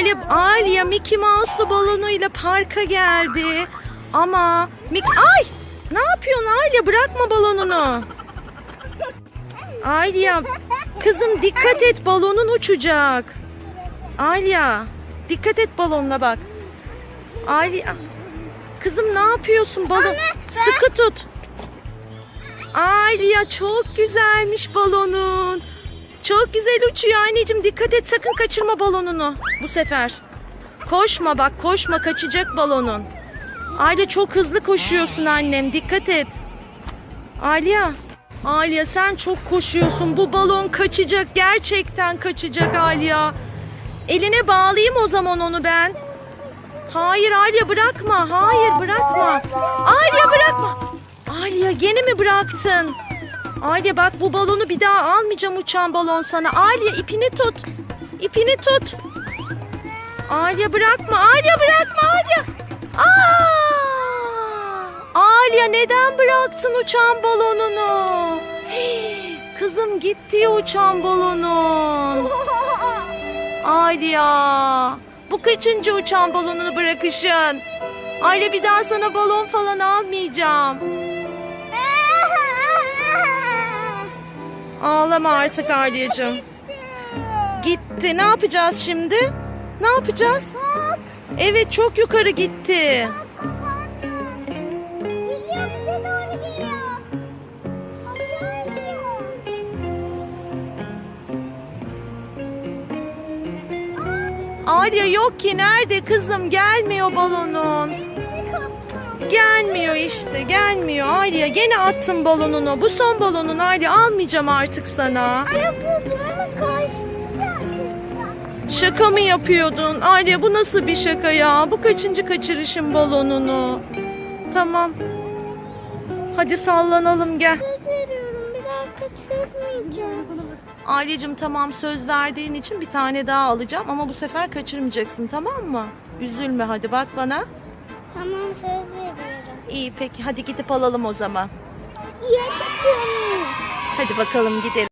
Ali, Aliye Mickey Mouse'lu balonuyla parka geldi. Ama Mick ay ne yapıyorsun Aliye bırakma balonunu. Aliye kızım dikkat et balonun uçacak. Aliye dikkat et balonuna bak. Aliye kızım ne yapıyorsun balon sıkı tut. Aliye çok güzelmiş balonun. Çok güzel uçuyor anneciğim. Dikkat et sakın kaçırma balonunu bu sefer. Koşma bak koşma kaçacak balonun. Aliye çok hızlı koşuyorsun annem. Dikkat et. Aliye. Aliye sen çok koşuyorsun. Bu balon kaçacak. Gerçekten kaçacak Aliye. Eline bağlayayım o zaman onu ben. Hayır Aliye bırakma. Hayır bırakma. Aliye bırakma. Aliye gene mi bıraktın? Aliye bak bu balonu bir daha almayacağım uçan balon sana. Aliye ipini tut. İpini tut. Aliye bırakma. Aliye bırakma Aliye. Aa! Aliye neden bıraktın uçan balonunu? Kızım gitti ya uçan balonun. Aliye. Bu kaçıncı uçan balonunu bırakışın? Aile bir daha sana balon falan almayacağım. Ağlama artık Aileciğim. Gitti. Ne yapacağız şimdi? Ne yapacağız? Evet çok yukarı gitti. Arya yok ki nerede kızım gelmiyor balonun. Gelmiyor işte gelmiyor Arya gene attın balonunu. Bu son balonun Arya almayacağım artık sana. Yapıyordum ama kaçtı. Şaka mı yapıyordun? Arya bu nasıl bir şaka ya? Bu kaçıncı kaçırışın balonunu? Tamam. Hadi sallanalım gel. Söz veriyorum bir daha kaçırmayacağım. Arya'cığım tamam söz verdiğin için bir tane daha alacağım ama bu sefer kaçırmayacaksın tamam mı? Üzülme hadi bak bana. Tamam söz veriyorum. İyi peki hadi gidip alalım o zaman. Yaşasın. Hadi bakalım gidelim.